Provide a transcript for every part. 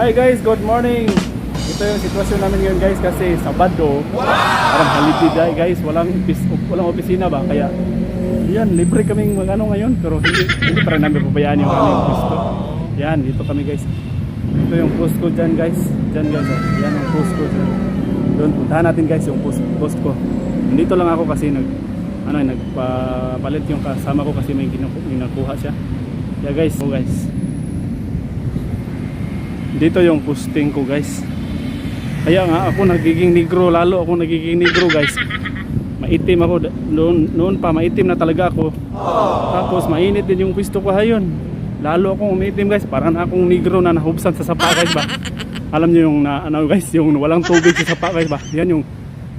Hi guys, good morning. Ito yung sitwasyon namin ngayon guys kasi Sabado. Parang holiday guys, walang opis walang opisina ba kaya yan, libre kaming mag ano ngayon pero hindi, hindi pa rin namin pabayaan yung aming gusto. Yan, dito kami guys. Ito yung post ko dyan guys. Dyan guys, oh. yan ang post ko dyan. Doon, puntahan natin guys yung post, post ko. Nandito lang ako kasi nag ano, nagpapalit yung kasama ko kasi may ginaku- ginakuha siya. Yeah guys, so guys. Dito yung posting ko guys. Kaya nga ako nagiging negro, lalo ako nagiging negro guys. Maitim ako noon noon pa maitim na talaga ako. Tapos mainit din yung pwesto ko hayon. Lalo akong umitim guys, parang akong negro na nahubsan sa sapa guys ba. Alam niyo yung na, ano guys, yung walang tubig sa sapa guys ba. Yan yung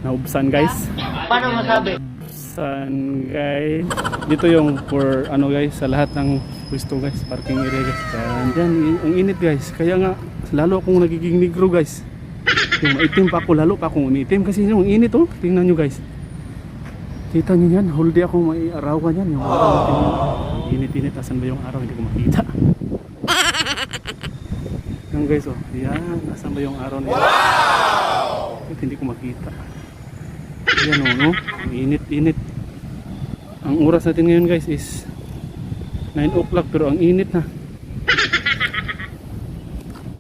nahubsan guys. Paano masabi? San guys. Dito yung for ano guys sa lahat ng pwesto guys, parking area guys. Yan, dyan, ang init guys. Kaya nga lalo akong nagiging negro guys. Yung maitim pa ako, lalo pa akong umitim kasi yung init oh. Tingnan nyo guys. Kita nyo yan, whole day akong may arawan yan. Yung araw natin yun. Init-init, asan ba yung araw? Hindi ko makita. Yan guys oh, yan, asan ba yung araw na yan? Bakit hindi ko makita? Yan o, no? Ang init-init. Ang oras natin ngayon guys is 9 o'clock pero ang init na.